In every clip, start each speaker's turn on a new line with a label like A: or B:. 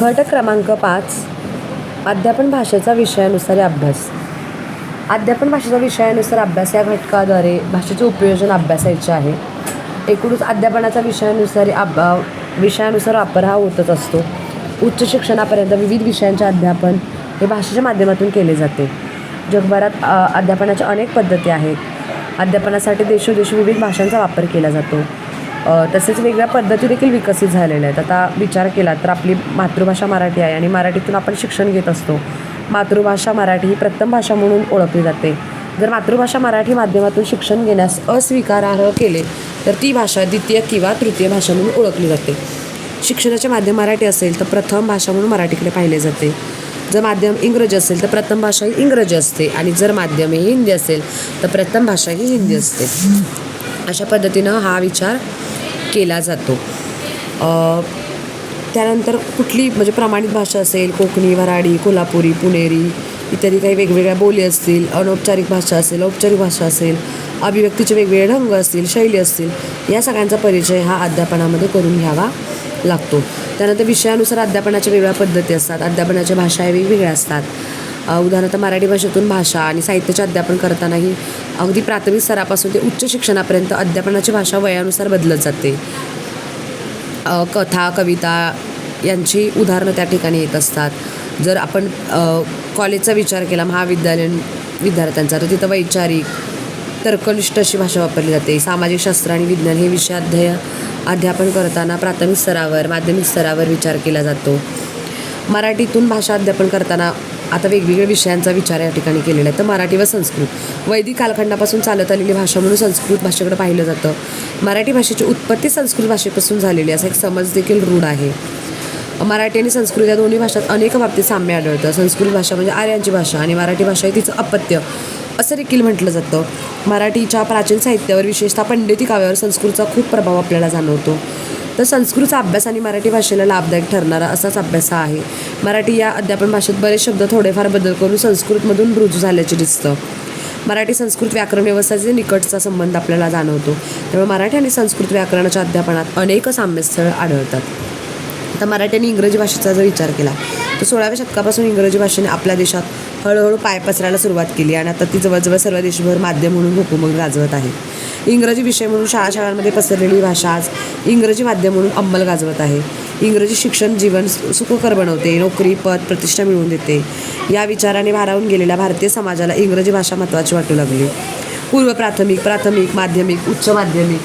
A: घटक क्रमांक पाच अध्यापन भाषेचा विषयानुसार अभ्यास. अध्यापन भाषेचा विषयानुसार अभ्यास या घटकाद्वारे भाषेचे उपयोजन अभ्यासायचे आहे. एकूणच अध्यापनाचा विषयानुसार अभ्या विषयानुसार वापर हा होतच असतो. उच्च शिक्षणापर्यंत विविध विषयांचे अध्यापन हे भाषेच्या माध्यमातून केले जाते. जगभरात अध्यापनाच्या अनेक पद्धती आहेत. अध्यापनासाठी देशोदेशी विविध भाषांचा वापर केला जातो. तसेच वेगळ्या पद्धती देखील विकसित झालेल्या आहेत. आता विचार केला तर आपली मातृभाषा मराठी आहे आणि मराठीतून आपण शिक्षण घेत असतो. मातृभाषा मराठी ही प्रथम भाषा म्हणून ओळखली जाते. जर मातृभाषा मराठी माध्यमातून शिक्षण घेण्यास अस्वीकारार्ह केले तर ती भाषा द्वितीय किंवा तृतीय भाषा म्हणून ओळखली जाते. शिक्षणाचे माध्यम मराठी असेल तर प्रथम भाषा म्हणून मराठीकडे पाहिले जाते. जर माध्यम इंग्रजी असेल तर प्रथम भाषा ही इंग्रजी असते आणि जर माध्यम हे हिंदी असेल तर प्रथम भाषा ही हिंदी असते. अशा पद्धतीनं हा विचार केला जातो. त्यानंतर कुठली म्हणजे प्रमाणित भाषा असेल कोकणी वराडी कोल्हापुरी पुणेरी इत्यादी काही वेगवेगळ्या बोली असतील अनौपचारिक भाषा असेल औपचारिक भाषा असेल अभिव्यक्तीचे वेगवेगळे ढंग असतील शैली असतील या सगळ्यांचा परिचय हा अध्यापनामध्ये करून घ्यावा लागतो. त्यानंतर विषयानुसार अध्यापनाच्या वेगळ्या पद्धती असतात. अध्यापनाच्या भाषा या वेगवेगळ्या असतात. उदाहरणार्थ मराठी भाषेतून भाषा आणि साहित्याचे अध्यापन करतानाही अगदी प्राथमिक स्तरापासून ते उच्च शिक्षणापर्यंत अध्यापनाची भाषा वयानुसार बदलत जाते. कथा कविता यांची उदाहरणं त्या ठिकाणी येत असतात. जर आपण कॉलेजचा विचार केला महाविद्यालयीन विद्यार्थ्यांचा तर तिथं वैचारिक तर्कनिष्ठ अशी भाषा वापरली जाते. सामाजिक शास्त्र आणि विज्ञान हे विषय अध्याय अध्यापन करताना प्राथमिक स्तरावर माध्यमिक स्तरावर विचार केला जातो. मराठीतून भाषा अध्यापन करताना आता वेगवेगळ्या विषयांचा विचार या ठिकाणी केलेला आहे. तर मराठी व संस्कृत. वैदिक कालखंडापासून चालत आलेली भाषा म्हणून संस्कृत भाषेकडे पाहिलं जातं. मराठी भाषेची उत्पत्ती संस्कृत भाषेपासून झालेली असा एक समज देखील रूढ आहे. मराठी आणि संस्कृत या दोन्ही भाषात अनेक बाबतीत साम्य आढळतं. संस्कृत भाषा म्हणजे आर्यांची भाषा आणि मराठी भाषा ही तिचं अपत्य असं देखील म्हटलं जातं. मराठीच्या प्राचीन साहित्यावर विशेषतः पंडिती काव्यावर संस्कृतचा खूप प्रभाव आपल्याला जाणवतो. तर संस्कृतचा अभ्यास आणि मराठी भाषेला लाभदायक ठरणारा असाच अभ्यास हा आहे. मराठी या अध्यापन भाषेत बरेच शब्द थोडेफार बदल करून संस्कृतमधून रुजू झाल्याचे दिसतं. मराठी संस्कृत व्याकरण व्यवस्थेचे निकटचा संबंध आपल्याला जाणवतो. त्यामुळे मराठी आणि संस्कृत व्याकरणाच्या अध्यापनात अनेक साम्यस्थळ आढळतात. आता मराठी आणि इंग्रजी भाषेचा जर विचार केला तर सोळाव्या शतकापासून इंग्रजी भाषेने आपल्या देशात हळूहळू पाय पसरायला सुरुवात केली आणि आता ती जवळजवळ सर्व देशभर माध्यम म्हणून हुकूमत गाजवत आहे. इंग्रजी विषय म्हणून शाळा शाळांमध्ये पसरलेली भाषा आज इंग्रजी माध्यम म्हणून अंमल गाजवत आहे. इंग्रजी शिक्षण जीवन सु- सुखकर बनवते नोकरी पद प्रतिष्ठा मिळवून देते. या विचाराने भारावून गेलेल्या भारतीय समाजाला इंग्रजी भाषा महत्त्वाची वाटू लागली. पूर्व प्राथमिक प्राथमिक माध्यमिक उच्च माध्यमिक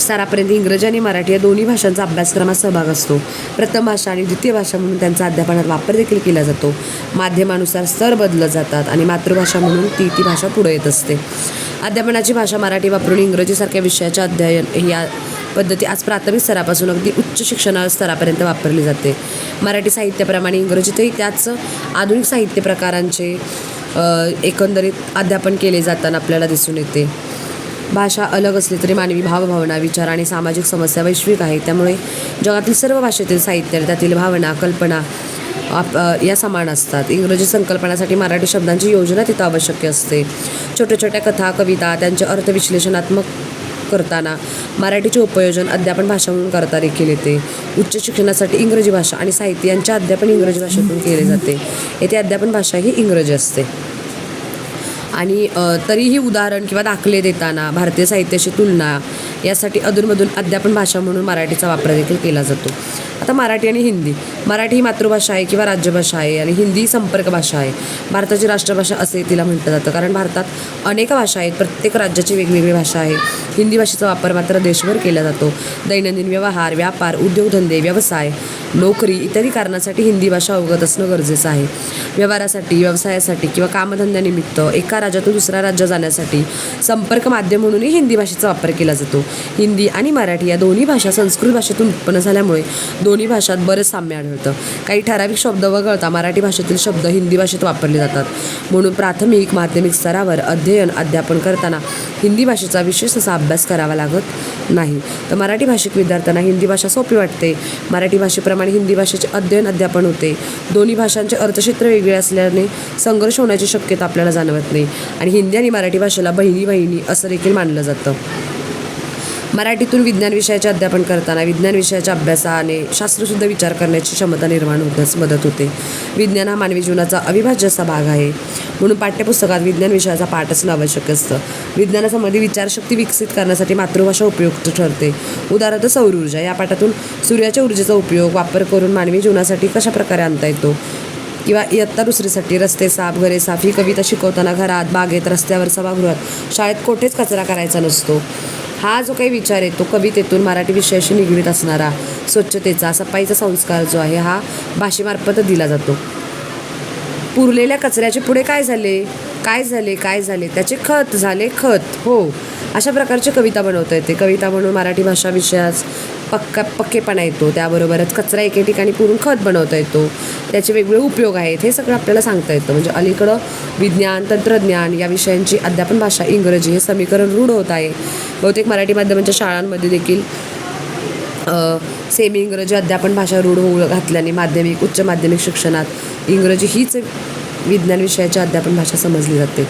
A: स्तरापर्यंत इंग्रजी आणि मराठी या दोन्ही भाषांचा अभ्यासक्रमात सहभाग असतो. प्रथम भाषा आणि द्वितीय भाषा म्हणून त्यांचा अध्यापनात वापर देखील केला जातो. माध्यमानुसार स्तर बदलत जातात आणि मातृभाषा म्हणून ती ती भाषा पुढे येत असते. अध्यापनाची भाषा मराठी वापरून इंग्रजीसारख्या विषयाच्या अध्ययन या पद्धती आज प्राथमिक स्तरापासून अगदी उच्च शिक्षण स्तरापर्यंत वापरली जाते. मराठी साहित्याप्रमाणे इंग्रजीतही त्याच आधुनिक साहित्य प्रकारांचे एकंदरीत अध्यापन केले जाताना आपल्याला दिसून येते. भाषा अलग असली तरी मानवी भावभावना विचार आणि सामाजिक समस्या वैश्विक आहेत. त्यामुळे जगातील सर्व भाषेतील साहित्य त्यातील भावना कल्पना आप या समान असतात. इंग्रजी संकल्पनासाठी मराठी शब्दांची योजना तिथं आवश्यक असते. छोट्या छोट्या कथा कविता त्यांचे अर्थविश्लेषणात्मक करताना मराठीचे उपयोजन अध्यापन भाषा म्हणून करता देखील येते. उच्च शिक्षणासाठी इंग्रजी भाषा आणि साहित्य यांचे अध्यापन इंग्रजी भाषेतून केले जाते. येथे अध्यापन भाषा ही इंग्रजी असते. आणि तरीही उदाहरण किंवा दाखले देताना भारतीय साहित्याशी तुलना यासाठी अधूनमधून अध्यापन भाषा म्हणून मराठीचा वापर देखील केला जातो. आता मराठी आणि हिंदी. मराठी ही मातृभाषा आहे किंवा राज्यभाषा आहे आणि हिंदी ही संपर्क भाषा आहे. भारताची राष्ट्रभाषा असे तिला म्हटलं जातं. कारण भारतात अनेक भाषा आहेत. प्रत्येक राज्याची वेगवेगळी भाषा आहे. हिंदी भाषेचा वापर मात्र देशभर केला जातो. दैनंदिन व्यवहार व्यापार उद्योगधंदे व्यवसाय नोकरी इत्यादी कारणासाठी हिंदी भाषा अवगत असणं गरजेचं आहे. व्यवहारासाठी व्यवसायासाठी किंवा कामधंद्यानिमित्त एका राज्यातून दुसऱ्या राज्यात जाण्यासाठी संपर्क माध्यम म्हणूनही हिंदी भाषेचा वापर केला जातो. हिंदी आणि मराठी या दोन्ही भाषा संस्कृत भाषेतून उत्पन्न झाल्यामुळे दोन्ही भाषात बरंच साम्य आढळतं. काही ठराविक शब्द वगळता मराठी भाषेतील शब्द हिंदी भाषेत वापरले जातात. म्हणून प्राथमिक माध्यमिक स्तरावर अध्ययन अध्यापन करताना हिंदी भाषेचा विशेष असा अभ्यास करावा लागत नाही. तर मराठी भाषिक विद्यार्थ्यांना हिंदी भाषा सोपी वाटते. मराठी भाषेप्रमाणे हिंदी भाषेचे अध्ययन अध्यापन होते. दोन्ही भाषांचे अर्थक्षेत्र वेगळे असल्याने संघर्ष होण्याची शक्यता आपल्याला जाणवत नाही. आणि हिंदी आणि मराठी भाषेला बहिणी बहिणी असं देखील मानलं जातं. मराठीतून विज्ञान विषयाचे अध्यापन करताना विज्ञान विषयाच्या अभ्यासाने शास्त्रशुद्ध विचार करण्याची क्षमता निर्माण होण्यास मदत होते. विज्ञान हा मानवी जीवनाचा अविभाज्य असा भाग आहे. म्हणून पाठ्यपुस्तकात विज्ञान विषयाचा पाठ असणं आवश्यक असतं. विज्ञानासंबंधी विचारशक्ती विकसित करण्यासाठी मातृभाषा उपयुक्त ठरते. उदाहरणार्थ सौर ऊर्जा या पाठातून सूर्याच्या ऊर्जेचा उपयोग वापर करून मानवी जीवनासाठी कशा प्रकारे आणता येतो? किंवा इयत्ता दुसरीसाठी रस्ते साफ घरे साफ ही कविता शिकवताना घरात बागेत रस्त्यावर सभागृहात शाळेत कोठेच कचरा करायचा नसतो. हा जो काही विचार आहे तो कवितेतून मराठी विषयाशी निगडीत असणारा स्वच्छतेचा सफाईचा संस्कार जो आहे हा भाषेमार्फत दिला जातो. पुरलेल्या कचऱ्याचे पुढे काय झाले? काय झाले काय झाले? त्याचे खत झाले खत हो. अशा प्रकारची कविता बनवता येते कविता म्हणून मराठी भाषा विषयास पक्का पक्केपणा येतो. त्याबरोबरच कचरा एके ठिकाणी पुरून खत बनवता येतो. त्याचे वेगवेगळे उपयोग आहेत हे सगळं आपल्याला सांगता येतं. म्हणजे अलीकडं विज्ञान तंत्रज्ञान या विषयांची अध्यापन भाषा इंग्रजी हे समीकरण रूढ होत आहे. बहुतेक मराठी माध्यमांच्या शाळांमध्ये देखील सेमी इंग्रजी अध्यापन भाषा रूढ होऊ घातल्याने माध्यमिक उच्च माध्यमिक शिक्षणात इंग्रजी हीच विज्ञान विषयाच्या अध्यापन भाषा समजली जाते.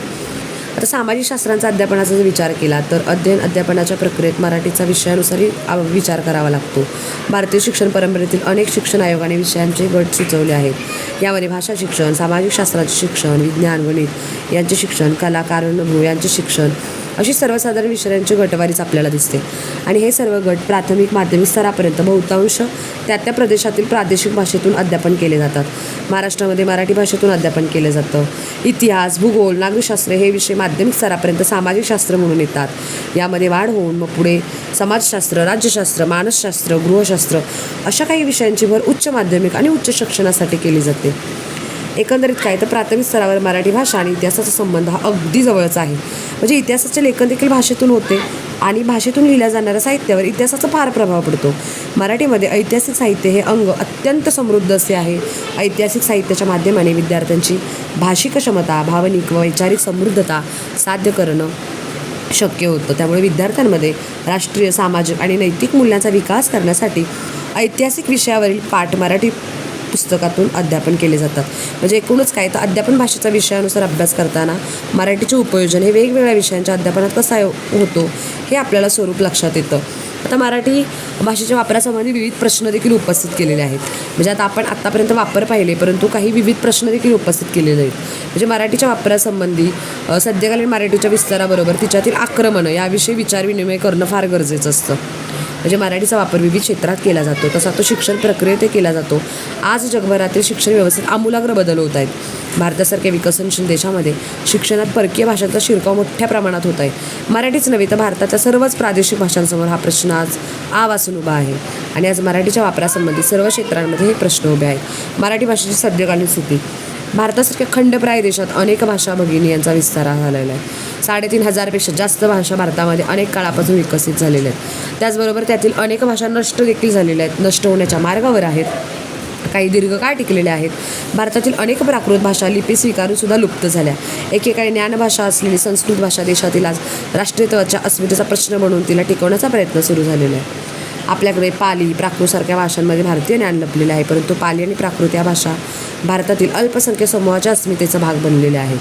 A: आता सामाजिक शास्त्रांचा अध्यापनाचा जर विचार केला तर अध्ययन अध्यापनाच्या प्रक्रियेत मराठीचा विषयानुसारही विचार करावा लागतो. भारतीय शिक्षण परंपरेतील अनेक शिक्षण आयोगाने विषयांचे गट सुचवले आहेत. यामध्ये भाषा शिक्षण सामाजिक शास्त्राचे शिक्षण विज्ञान गणित यांचे शिक्षण कला कारणभूमी यांचे शिक्षण अशी सर्वसाधारण विषयांची गटवारीच आपल्याला दिसते. आणि हे सर्व गट प्राथमिक माध्यमिक स्तरापर्यंत बहुतांश त्या त्या प्रदेशातील प्रादेशिक भाषेतून अध्यापन केले जातात. महाराष्ट्रामध्ये मराठी भाषेतून अध्यापन केलं जातं. इतिहास भूगोल नागरिकशास्त्र हे विषय माध्यमिक स्तरापर्यंत सामाजिक शास्त्र म्हणून येतात. यामध्ये वाढ होऊन मग पुढे समाजशास्त्र राज्यशास्त्र मानसशास्त्र गृहशास्त्र अशा काही विषयांची भर उच्च माध्यमिक आणि उच्च शिक्षणासाठी केली जाते. एकंदरीत काय तर प्राथमिक स्तरावर मराठी भाषा आणि इतिहासाचा संबंध हा अगदी जवळचा आहे. म्हणजे इतिहासाचे लेखन देखील भाषेतून होते आणि भाषेतून लिहिल्या जाणाऱ्या साहित्यावर इतिहासाचा फार प्रभाव पडतो. मराठीमध्ये ऐतिहासिक साहित्य हे अंग अत्यंत समृद्ध असे आहे. ऐतिहासिक साहित्याच्या माध्यमाने विद्यार्थ्यांची भाषिक क्षमता भावनिक व वैचारिक समृद्धता साध्य करणं शक्य होतं. त्यामुळे विद्यार्थ्यांमध्ये राष्ट्रीय सामाजिक आणि नैतिक मूल्यांचा विकास करण्यासाठी ऐतिहासिक विषयावरील पाठ मराठी पुस्तकातून अध्यापन केले जातात म्हणजे एकूणच काय? तर अध्यापन भाषेचा विषयानुसार अभ्यास करताना मराठीचे उपयोजन हे वेगवेगळ्या विषयांच्या अध्यापनात कसा हो-, होतो हे आपल्याला स्वरूप लक्षात येतं. आता मराठी भाषेच्या वापरासंबंधी विविध प्रश्न देखील उपस्थित केलेले आहेत. म्हणजे आता आपण आत्तापर्यंत वापर पाहिले परंतु काही विविध प्रश्न देखील उपस्थित केलेले आहेत. म्हणजे मराठीच्या वापरासंबंधी सध्याकालीन मराठीच्या विस्ताराबरोबर तिच्यातील आक्रमणं याविषयी विचारविनिमय करणं फार गरजेचं असतं. म्हणजे मराठीचा वापर विविध क्षेत्रात केला जातो. तसा तो शिक्षण प्रक्रियेत केला जातो. आज जगभरातील शिक्षण व्यवस्थेत आमूलाग्र बदल होत आहेत. भारतासारख्या विकसनशील देशामध्ये शिक्षणात परकीय भाषांचा शिरकाव मोठ्या प्रमाणात होत आहे. मराठीच नव्हे तर भारताच्या सर्वच प्रादेशिक भाषांसमोर हा प्रश्न आज आवासून उभा आहे. आणि आज मराठीच्या वापरासंबंधी सर्व क्षेत्रांमध्ये हे प्रश्न उभे आहेत. मराठी भाषेची सद्यकालीन स्थिती. भारतासारख्या खंडप्राय देशात अनेक भाषा भगिनी यांचा विस्तार झालेला आहे. साडेतीन हजारपेक्षा जास्त भाषा भारतामध्ये अनेक काळापासून विकसित झालेल्या आहेत. त्याचबरोबर त्यातील अनेक भाषा नष्ट देखील झालेल्या आहेत. नष्ट होण्याच्या मार्गावर आहेत. काही दीर्घकाळ टिकलेल्या आहेत. भारतातील अनेक प्राकृत भाषा लिपी स्वीकारून सुद्धा लुप्त झाल्या. एकेकाळी ज्ञानभाषा असलेली संस्कृत भाषा देशातील आज राष्ट्रीयत्वाच्या अस्मितेचा प्रश्न म्हणून तिला टिकवण्याचा प्रयत्न सुरू झालेला आहे. आपल्याकडे पाली प्राकृतसारख्या भाषांमध्ये भारतीय ज्ञान लपलेलं आहे परंतु पाली आणि प्राकृत या भाषा भारतातील अल्पसंख्य समूहाच्या अस्मितेचा भाग बनलेल्या आहेत.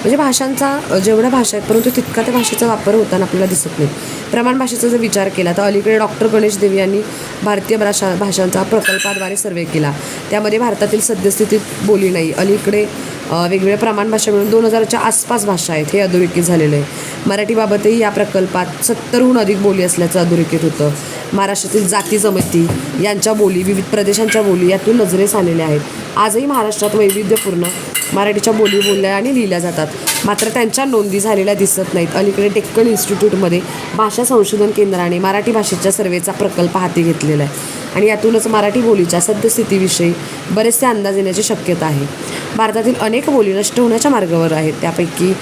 A: म्हणजे भाषांचा जेवढ्या भाषा आहेत परंतु तितका त्या भाषेचा वापर होताना आपल्याला दिसत नाही. प्रमाण भाषेचा जर विचार केला तर अलीकडे डॉक्टर गणेश देवी यांनी भारतीय भाषा भाषांचा प्रकल्पाद्वारे सर्वे केला. त्यामध्ये भारतातील सद्यस्थितीत बोली नाही. अलीकडे वेगवेगळ्या प्रमाण भाषा मिळून दोन हजारच्या आसपास भाषा आहेत हे अधोरेखित झालेलं आहे. मराठीबाबतही या प्रकल्पात सत्तरहून अधिक बोली असल्याचं अधोरेखित होतं. महाराष्ट्रातील जाती जमती यांच्या बोली विविध प्रदेशांच्या बोली यातून नजरेस आलेल्या आहेत. आजही महाराष्ट्रात वैविध्यपूर्ण मराठीच्या बोली बोलल्या आणि लिहिल्या जातात. मात्र त्यांच्या नोंदी झालेल्या दिसत नाहीत. अलीकडे डेक्कन इन्स्टिट्यूटमध्ये भाषा संशोधन केंद्राने मराठी भाषेच्या सर्वेचा प्रकल्प हाती घेतलेला आहे आणि यातूनच मराठी बोलीच्या सद्यस्थितीविषयी बरेचसे अंदाज येण्याची शक्यता आहे. भारतातील अनेक बोली नष्ट होण्याच्या मार्गावर आहेत. त्यापैकी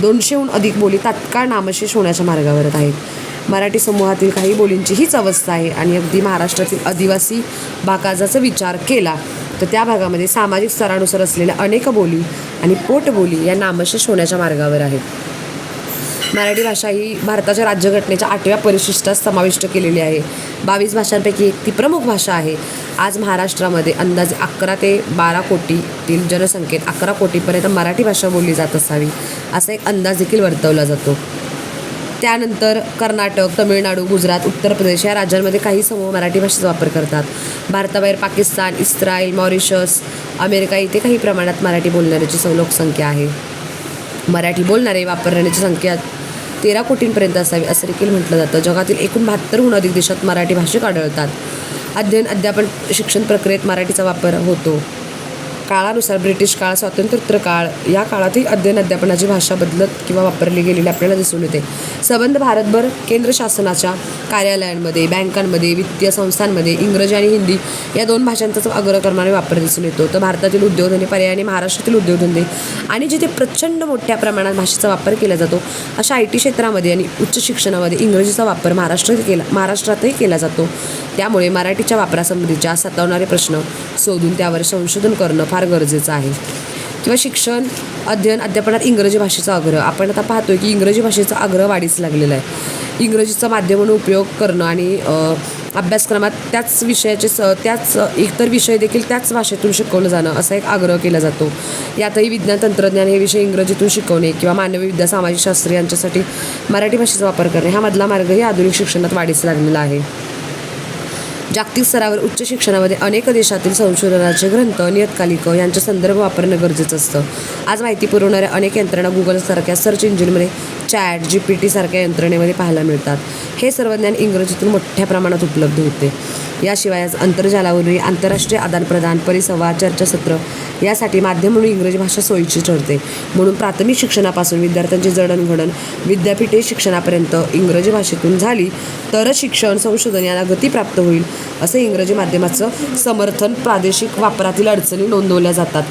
A: दोनशेहून अधिक बोली तात्काळ नामशेष होण्याच्या मार्गावर आहेत. मराठी समूहातील काही बोलींची हीच अवस्था आहे. आणि अगदी महाराष्ट्रातील आदिवासी बाकाजाचा विचार केला तर त्या भागामध्ये सामाजिक स्तरानुसार असलेल्या अनेक बोली आणि पोटबोली या नामशेष होण्याच्या मार्गावर आहेत. मराठी भाषा ही भारताच्या राज्यघटनेच्या आठव्या परिशिष्टात समाविष्ट केलेली आहे. बावीस भाषांपैकी एक ती प्रमुख भाषा आहे. आज महाराष्ट्रामध्ये अंदाजे अकरा ते बारा कोटीतील जनसंख्येत अकरा कोटीपर्यंत मराठी भाषा बोलली जात असावी असा एक अंदाज देखील वर्तवला जातो. त्यानंतर कर्नाटक तमिळनाडू गुजरात उत्तर प्रदेश या राज्यांमध्ये काही समूह मराठी भाषेचा वापर करतात. भारताबाहेर पाकिस्तान इस्रायल मॉरिशस अमेरिका इथे काही प्रमाणात मराठी बोलणाऱ्याची सौ लोकसंख्या आहे. मराठी बोलणारे वापरण्याची संख्या तेरा कोटींपर्यंत असावी असं देखील म्हटलं जातं. जगातील एकूण बहात्तरहून अधिक देशात मराठी भाषिक आढळतात. अध्ययन अध्यापन शिक्षण प्रक्रियेत मराठीचा वापर होतो. काळानुसार ब्रिटिश काळ स्वातंत्र्योत्तर काळ या काळातही अध्ययन अध्यापनाची भाषा बदलत किंवा वापरली गेलेली आपल्याला दिसून येते. संबंध भारतभर केंद्र शासनाच्या कार्यालयांमध्ये बँकांमध्ये वित्तीय संस्थांमध्ये इंग्रजी आणि हिंदी या दोन भाषांचाच अग्रक्रमाने वापर दिसून येतो. तर भारतातील उद्योगधंदे पर्यायाने महाराष्ट्रातील उद्योगधंदे आणि जिथे प्रचंड मोठ्या प्रमाणात भाषेचा वापर केला जातो अशा आय टी क्षेत्रामध्ये आणि उच्च शिक्षणामध्ये इंग्रजीचा वापर महाराष्ट्रात केला महाराष्ट्रातही केला जातो. त्यामुळे मराठीच्या वापरासंबंधीच्या सतावणारे प्रश्न शोधून त्यावर संशोधन करणं फार फार गरजेचं आहे. किंवा शिक्षण अध्ययन अध्यापनात इंग्रजी भाषेचा आग्रह. आपण आता पाहतोय की इंग्रजी भाषेचा आग्रह वाढीस लागलेला आहे. इंग्रजीचा माध्यम म्हणून उपयोग करणं आणि अभ्यासक्रमात त्याच विषयाचे स त्याच इतर विषय देखील त्याच भाषेतून शिकवलं जाणं असा एक आग्रह केला जातो. यातही विज्ञान तंत्रज्ञान हे विषय इंग्रजीतून शिकवणे किंवा मानवी विद्या सामाजिक शास्त्र यांच्यासाठी मराठी भाषेचा वापर करणे हा मधला मार्गही आधुनिक शिक्षणात वाढीस लागलेला आहे. जागतिक स्तरावर उच्च शिक्षणामध्ये अनेक देशातील संशोधनाचे ग्रंथ नियतकालिक यांचे संदर्भ वापरणं गरजेचं असतं. आज माहिती पुरवणाऱ्या अनेक यंत्रणा गुगलसारख्या सर्च इंजिनमध्ये चॅट जी पी टीसारख्या यंत्रणेमध्ये पाहायला मिळतात. हे सर्व ज्ञान इंग्रजीतून मोठ्या प्रमाणात उपलब्ध होते. याशिवाय आज आंतरजालावरही आंतरराष्ट्रीय आदानप्रदान परिसंवाद चर्चासत्र यासाठी माध्यम म्हणून इंग्रजी भाषा सोयीची ठरते. म्हणून प्राथमिक शिक्षणापासून विद्यार्थ्यांची जडणघडण विद्यापीठे शिक्षणापर्यंत इंग्रजी भाषेतून झाली तरच शिक्षण संशोधन याला गती प्राप्त होईल असं इंग्रजी माध्यमाचं समर्थन प्रादेशिक वापरातील अडचणी नोंदवल्या जातात.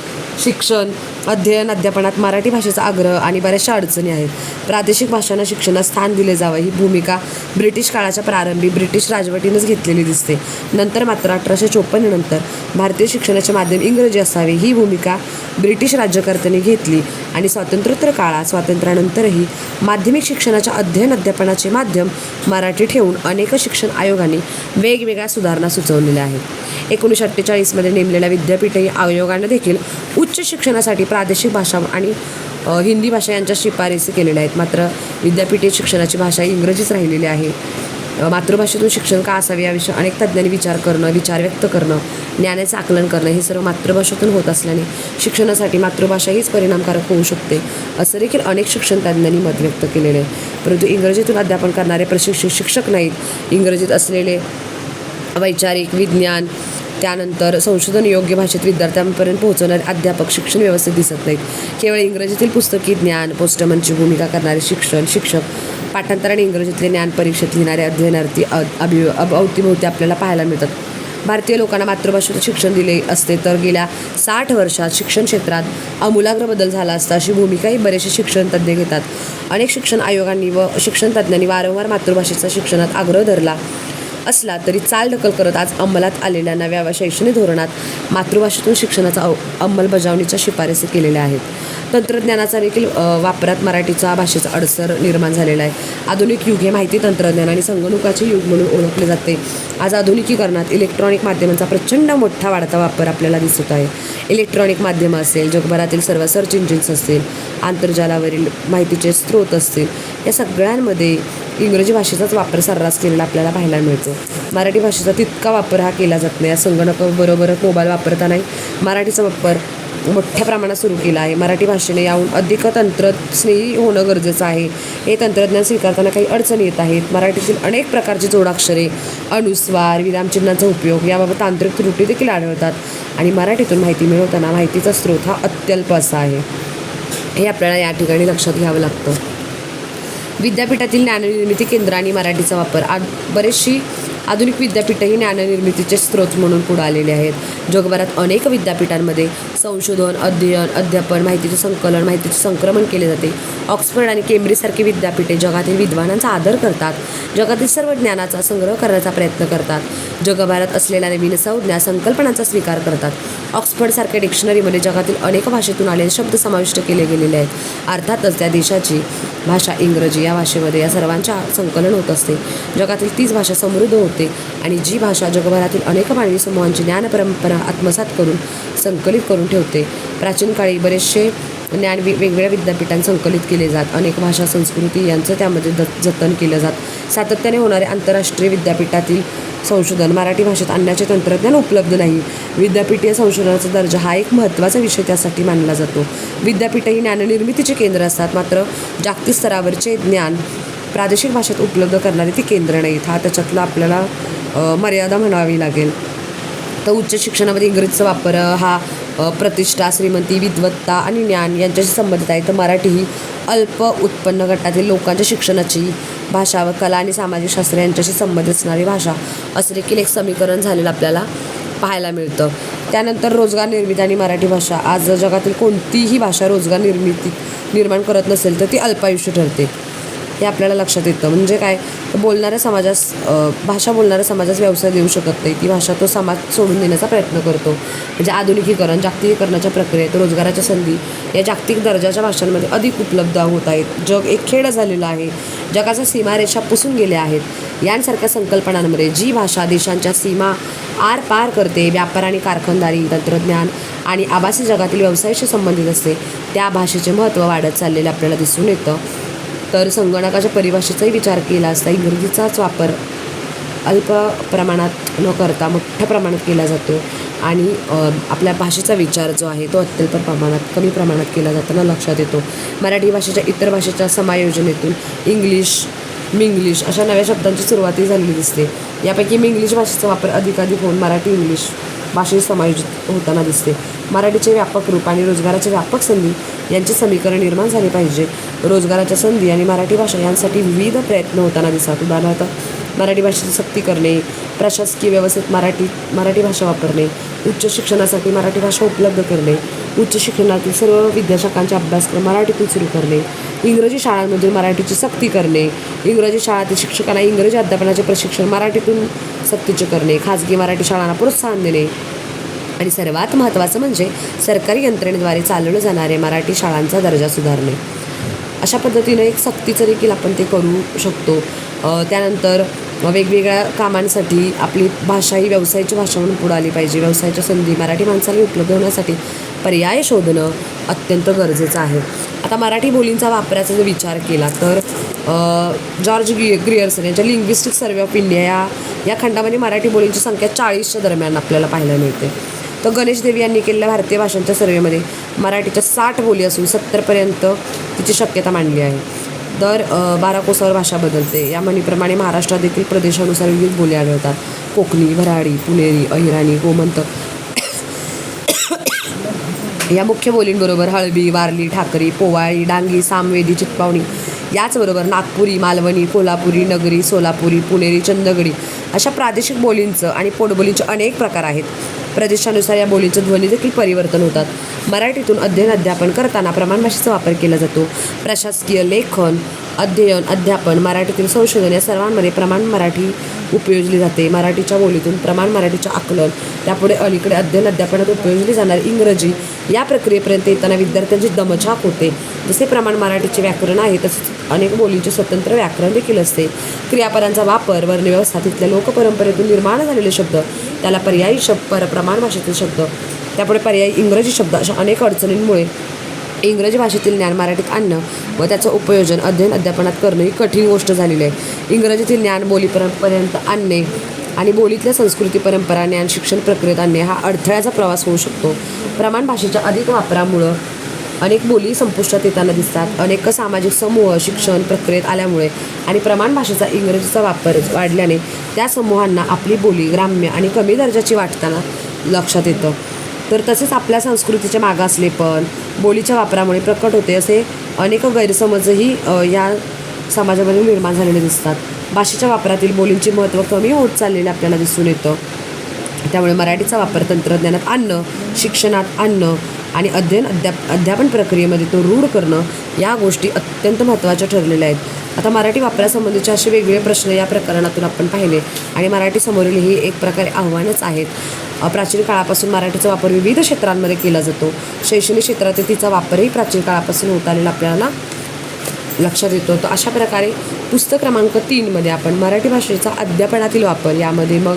A: शिक्षण अध्ययन अध्यापनात मराठी भाषेचा आग्रह आणि बऱ्याचशा अडचणी आहेत. प्रादेशिक भाषांना शिक्षणात स्थान दिले जावं ही भूमिका ब्रिटिश काळाच्या प्रारंभी ब्रिटिश राजवटीनंच घेतलेली दिसते. नंतर मात्र अठराशे चोपन्न नंतर भारतीय शिक्षणाचे माध्यम इंग्रजी असावे ही भूमिका ब्रिटिश राज्यकर्त्यांनी घेतली आणि स्वातंत्र्योत्तर काळात स्वातंत्र्यानंतरही माध्यमिक शिक्षणाच्या अध्ययन अध्यापनाचे माध्यम मराठी ठेवून अनेक शिक्षण आयोगाने वेगवेगळ्या सुधारणा सुचवलेल्या आहेत. एकोणीसशे अठ्ठेचाळीसमध्ये नेमलेल्या विद्यापीठ आयोगाने देखील उच्च शिक्षणासाठी प्रादेशिक भाषा आणि हिंदी भाषा यांच्या शिफारसी केलेल्या आहेत. मात्र विद्यापीठे शिक्षणाची भाषा ही इंग्रजीच राहिलेली आहे. मातृभाषेतून शिक्षण का असावे याविषयी अनेक तज्ज्ञांनी विचार करणं विचार व्यक्त करणं ज्ञानाचं आकलन करणं हे सर्व मातृभाषेतून होत असल्याने शिक्षणासाठी मातृभाषा हीच परिणामकारक होऊ शकते असं देखील अनेक शिक्षण तज्ज्ञांनी मत व्यक्त केलेलं आहे. परंतु इंग्रजीतून अध्यापन करणारे प्रशिक्षित शिक्षक नाहीत. इंग्रजीत असलेले वैचारिक विज्ञान त्यानंतर संशोधन योग्य भाषेत विद्यार्थ्यांपर्यंत पोहोचवणारे अध्यापक शिक्षण व्यवस्थेत दिसत नाहीत. केवळ इंग्रजीतील पुस्तकी ज्ञान पोस्टमनची भूमिका करणारे शिक्षण शिक्षक पाठांतर आणि इंग्रजीतले ज्ञान परीक्षेत लिहिणारे अध्ययनार्थी अभि अब अवतीभोवती आपल्याला पाहायला मिळतात. भारतीय लोकांना मातृभाषेचं शिक्षण दिले असते तर गेल्या साठ वर्षात शिक्षण क्षेत्रात आमूलाग्र बदल झाला असता अशी भूमिकाही बरेचसे शिक्षण तज्ज्ञ घेतात. अनेक शिक्षण आयोगांनी व शिक्षण तज्ज्ञांनी वारंवार मातृभाषेचा शिक्षणात आग्रह धरला. असला तरी चाल ढकल करत आज अंमलात आलेल्या नव्या शैक्षणिक धोरणात मातृभाषेतून शिक्षणाचा अव- अंमलबजावणीच्या शिफारसी केलेल्या आहेत. तंत्रज्ञानाचा देखील वापरात मराठीचा भाषेचा अडसर निर्माण झालेला आहे. आधुनिक युग हे माहिती तंत्रज्ञान आणि संगणकाचे युग म्हणून ओळखले जाते. आज आधुनिकीकरणात इलेक्ट्रॉनिक माध्यमांचा प्रचंड मोठा वाढता वापर आपल्याला दिसत आहे. इलेक्ट्रॉनिक माध्यमं असेल जगभरातील सर्व सर्च इंजिन्स असतील आंतरजालावरील माहितीचे स्रोत असतील या सगळ्यांमध्ये इंग्रजी भाषेचाच वापर सर्रास केलेला आपल्याला पाहायला मिळतो. मराठी भाषेचा तितका वापर हा केला जात नाही. संगणकाबरोबरच मोबाईल वापरतानाही मराठीचा वापर मोठ्या प्रमाणात सुरू केला आहे. मराठी भाषेने याहून अधिक तंत्रस्नेही होणं गरजेचं आहे. हे तंत्रज्ञान स्वीकारताना काही अडचणी येत आहेत. मराठीतील अनेक प्रकारची जोडाक्षरे अनुस्वार विरामचिन्हांचा उपयोग याबाबत तांत्रिक त्रुटी देखील आढळतात आणि मराठीतून माहिती मिळवताना माहितीचा स्रोत हा अत्यल्प असा आहे. हे आपल्याला या ठिकाणी लक्षात घ्यावं लागतं. विद्यापीठातील ज्ञाननिर्मिती केंद्र आणि मराठीचा वापर. आज बरेचशी आधुनिक विद्यापीठही ज्ञाननिर्मितीचे स्रोत म्हणून पुढे आलेले आहेत. जगभरात अनेक विद्यापीठांमध्ये संशोधन अध्ययन अध्यापन माहितीचे संकलन माहितीचे संक्रमण केले जाते. ऑक्सफर्ड आणि केम्ब्रिजसारखी विद्यापीठे जगातील विद्वानांचा आदर करतात. जगातील सर्व ज्ञानाचा संग्रह करण्याचा प्रयत्न करतात. जगभरात असलेल्या नवीन संज्ञा संकल्पनांचा स्वीकार करतात. ऑक्सफर्डसारख्या डिक्शनरीमध्ये जगातील अनेक भाषेतून आलेले शब्द समाविष्ट केले गेलेले आहेत. अर्थातच त्या देशाची भाषा इंग्रजी या भाषेमध्ये या सर्वांच्या संकलन होत असते. जगातील तीच भाषा समृद्ध होत आणि जी भाषा जगभरातील अनेक मानवी समूहांची ज्ञानपरंपरा आत्मसात करून संकलित करून ठेवते. प्राचीन काळी बरेचसे ज्ञान वे वेगवेगळ्या विद्यापीठांत संकलित केले जात. अनेक भाषा संस्कृती यांचं त्यामध्ये द जतन केलं जात. सातत्याने होणारे आंतरराष्ट्रीय विद्यापीठातील संशोधन मराठी भाषेत आणण्याचे तंत्रज्ञान उपलब्ध नाही. विद्यापीठीय संशोधनाचा दर्जा हा एक महत्त्वाचा विषय त्यासाठी मानला जातो. विद्यापीठं ही ज्ञाननिर्मितीची केंद्र असतात. मात्र जागतिक स्तरावरचे ज्ञान प्रादेशिक भाषेत उपलब्ध करणारी ती केंद्र नाहीत. हा त्याच्यातला आपल्याला मर्यादा म्हणावी लागेल. तर उच्च शिक्षणामध्ये इंग्रजीचा वापर हा प्रतिष्ठा श्रीमंती विद्वत्ता आणि ज्ञान यांच्याशी संबंधित आहे. तर मराठी ही अल्प उत्पन्न गटातील लोकांच्या शिक्षणाची भाषा व कला आणि सामाजिक शास्त्र यांच्याशी संबंधित असणारी भाषा असं देखील एक समीकरण झालेलं आपल्याला पाहायला मिळतं. त्यानंतर रोजगार निर्मिती आणि मराठी भाषा. आज जगातील कोणतीही भाषा रोजगार निर्मिती निर्माण करत नसेल तर ती अल्पायुष्य ठरते. हे आपल्याला लक्षात येतं. म्हणजे काय? बोलणाऱ्या समाजास भाषा बोलणाऱ्या समाजास व्यवसाय देऊ शकत नाही. ती भाषा तो समाज सोडून देण्याचा प्रयत्न करतो. म्हणजे आधुनिकीकरण जागतिकीकरणाच्या प्रक्रियेत रोजगाराच्या संधी या जागतिक दर्जाच्या भाषांमध्ये अधिक उपलब्ध होत आहेत. जग एक खेळ झालेलं आहे. जगाच्या सीमारेषा पुसून गेल्या आहेत. यांसारख्या संकल्पनांमध्ये जी भाषा देशांच्या सीमा आर पार करते व्यापार आणि कारखानदारी तंत्रज्ञान आणि आभासी जगातील व्यवसायाशी संबंधित असते त्या भाषेचे महत्त्व वाढत चाललेले आपल्याला दिसून येतं. तर संगणकाच्या परिभाषेचाही विचार केला असता इंग्रजीचाच वापर अल्प प्रमाणात न करता मोठ्या प्रमाणात केला जातो. आणि आपल्या भाषेचा विचार जो आहे तो अत्यल्प प्रमाणात कमी प्रमाणात केला जाताना लक्षात येतो. मराठी भाषेच्या इतर भाषेच्या समायोजनेतून इंग्लिश मिंग्लिश अशा नव्या शब्दांची सुरुवातही झालेली दिसते. यापैकी मिंग्लिश भाषेचा वापर अधिकाधिक होऊन मराठी इंग्लिश भाषेत समायोजित होताना दिसते. मराठीचे व्यापक रूप आणि रोजगाराचे व्यापक संधी यांचे समीकरण निर्माण झाले पाहिजे. रोजगाराच्या संधी आणि मराठी भाषा यांसाठी विविध प्रयत्न होताना दिसतात उदाहरणार्थ मराठी भाषेची सक्ती करणे प्रशासकीय व्यवस्थेत मराठी मराठी भाषा वापरणे उच्च शिक्षणासाठी मराठी भाषा उपलब्ध करणे उच्च शिक्षणातील सर्व विद्याशाखांचे अभ्यासक्रम मराठीतून सुरू करणे इंग्रजी शाळांमधून मराठीची सक्ती करणे इंग्रजी शाळातील शिक्षकांना इंग्रजी अध्यापनाचे प्रशिक्षण मराठीतून सक्तीचे करणे खाजगी मराठी शाळांना प्रोत्साहन देणे आणि सर्वात महत्त्वाचं म्हणजे सरकारी यंत्रणेद्वारे चालवलं जाणारे मराठी शाळांचा दर्जा सुधारणे. अशा पद्धतीनं एक सक्तीचं देखील आपण ते करू शकतो. त्यानंतर वेगवेगळ्या कामांसाठी आपली भाषा ही व्यवसायाची भाषा म्हणून पुढे आली पाहिजे. व्यवसायाच्या संधी मराठी माणसाला उपलब्ध होण्यासाठी पर्याय शोधणं अत्यंत गरजेचं आहे. आता मराठी बोलींचा वापराचा जर विचार केला तर जॉर्ज गी ग्रिअर्सन यांच्या लिंग्विस्टिक सर्वे ऑफ इंडिया या या खंडामध्ये मराठी बोलींची संख्या चाळीसच्या दरम्यान आपल्याला पाहायला मिळते. तर गणेश देवी यांनी केलेल्या भारतीय भाषांच्या सर्वेमध्ये मराठीच्या साठ बोली असून सत्तरपर्यंत तिची शक्यता मांडली आहे. दर बारा कोसावर भाषा बदलते. या म्हणीप्रमाणे महाराष्ट्रात देखील प्रदेशानुसार विविध बोली आढळतात. कोकणी भराडी पुणेरी अहिराणी गोमंत. या मुख्य बोलींबरोबर हळबी वारली ठाकरी पोवाळी डांगी सामवेदी चितपावणी याचबरोबर नागपुरी मालवणी कोल्हापुरी नगरी सोलापुरी पुणेरी चंदगडी अशा प्रादेशिक बोलींचं आणि पोटबोलींचे अनेक प्रकार आहेत. प्रदेशानुसार या बोलीचं ध्वनी देखील परिवर्तन होतात. मराठीतून अध्ययन अध्यापन करताना प्रमाण भाषेचा वापर केला जातो. प्रशासकीय लेखन अध्ययन अध्यापन मराठीतील संशोधन या सर्वांमध्ये प्रमाण मराठी उपयोजली जाते. मराठीच्या बोलीतून प्रमाण मराठीचे आकलन त्यापुढे अलीकडे अध्ययन अध्यापनात उपयोजली जाणारी इंग्रजी या प्रक्रियेपर्यंत येताना विद्यार्थ्यांची दमछाक होते. जसे प्रमाण मराठीचे व्याकरण आहे तसेच अनेक बोलींचे स्वतंत्र व्याकरण देखील असते. क्रियापदांचा वापर वर्णव्यवस्था तिथल्या लोकपरंपरेतून निर्माण झालेले शब्द त्याला पर्यायी शब्द पर प्रमाण भाषेतील शब्द त्यापुढे पर्यायी इंग्रजी शब्द अशा अनेक अडचणींमुळे इंग्रजी भाषेतील ज्ञान मराठीत आणणं व त्याचं उपयोजन अध्ययन अध्यापनात करणं ही कठीण गोष्ट झालेली आहे. इंग्रजीतील ज्ञान बोलीपर्यंत आणणे आणि बोलीतल्या संस्कृती परंपरा ज्ञान शिक्षण प्रक्रियेत आणणे हा अडथळ्याचा प्रवास होऊ शकतो. प्रमाण भाषेच्या अधिक वापरामुळं अनेक बोली संपुष्टात येताना दिसतात. अनेक सामाजिक समूह शिक्षण प्रक्रियेत आल्यामुळे आणि प्रमाण भाषेचा इंग्रजीचा वापर वाढल्याने त्या समूहांना आपली बोली ग्राम्य आणि कमी दर्जाची वाटताना लक्षात येतं. तर तसेच आपल्या संस्कृतीचे मागासलेपण बोलीच्या वापरामुळे प्रकट होते असे अनेक गैरसमजही या समाजामध्ये निर्माण झालेले दिसतात. भाषेच्या वापरातील बोलींचे महत्त्व कमी होत चाललेले आपल्याला दिसून येतं. त्यामुळे मराठीचा वापर तंत्रज्ञानात आणणं शिक्षणात आणणं आणि अध्ययन अध्याप अध्यापन प्रक्रियेमध्ये तो रूढ करणं या गोष्टी अत्यंत महत्त्वाच्या ठरलेल्या आहेत. आता मराठी वापरासंबंधीचे असे वेगवेगळे प्रश्न या प्रकरणातून आपण पाहिले आणि मराठी समोरील ही एक प्रकारे आव्हानच आहेत. प्राचीन काळापासून मराठीचा वापर विविध क्षेत्रांमध्ये केला जातो. शैक्षणिक क्षेत्रातील तिचा वापरही प्राचीन काळापासून होत आलेला आपल्याला लक्षात येतो. तर अशा प्रकारे पुस्तक क्रमांक तीनमध्ये आपण मराठी भाषेचा अध्यापनातील वापर यामध्ये मग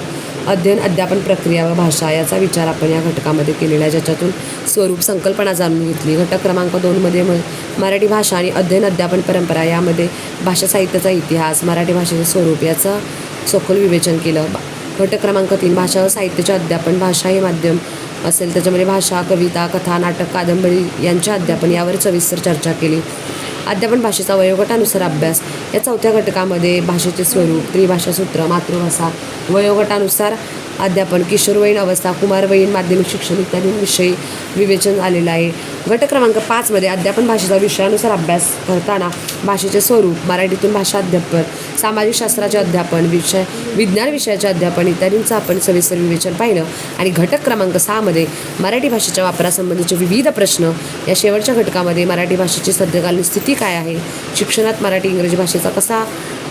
A: अध्ययन अध्यापन प्रक्रिया व भाषा याचा विचार आपण या घटकामध्ये केलेला आहे. ज्याच्यातून स्वरूप संकल्पना जाणून घेतली. घटक क्रमांक दोनमध्ये म मराठी भाषा आणि अध्ययन अध्यापन परंपरा यामध्ये भाषा साहित्याचा इतिहास मराठी भाषेचे स्वरूप याचं सखोल विवेचन केलं. घटक क्रमांक तीन भाषा व साहित्याचे अध्यापन. भाषा हे माध्यम असेल त्याच्यामध्ये भाषा कविता कथा नाटक कादंबरी यांचे अध्यापन यावर सविस्तर चर्चा केली. अध्यापन भाषेचा वयोगटानुसार अभ्यास. या चौथ्या घटकामध्ये भाषेचे स्वरूप त्रिभाषा सूत्र मातृभाषा वयोगटानुसार अध्यापन किशोरवयीन अवस्था कुमारवयीन माध्यमिक शिक्षण इत्यादींविषयी विवेचन आलेलं आहे. गट क्रमांक पाचमध्ये अध्यापन भाषेचा विषयानुसार अभ्यास करताना भाषेचे स्वरूप मराठीतून भाषा अध्यापन सामाजिक शास्त्राचे अध्यापन विषय विज्ञान विषयाचे अध्यापन इत्यादींचं आपण सविस्तर विवेचन पाहिलं. आणि घटक क्रमांक सहामध्ये मराठी भाषेच्या वापरासंबंधीचे विविध प्रश्न या शेवटच्या घटकामध्ये मराठी भाषेची सध्याकालीन स्थिती काय आहे शिक्षणात मराठी इंग्रजी भाषेचा कसा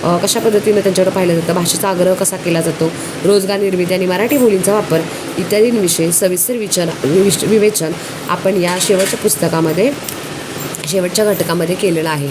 A: कशा पद्धतीनं त्यांच्याकडे पाहिलं जातं भाषेचा आग्रह कसा केला जातो रोजगार निर्मिती आणि मराठी बोलींचा वापर इत्यादींविषयी सविस्तर विचार विश- विवेचन आपण या शेवटच्या पुस्तकामध्ये शेवटच्या घटकामध्ये केलेलं आहे.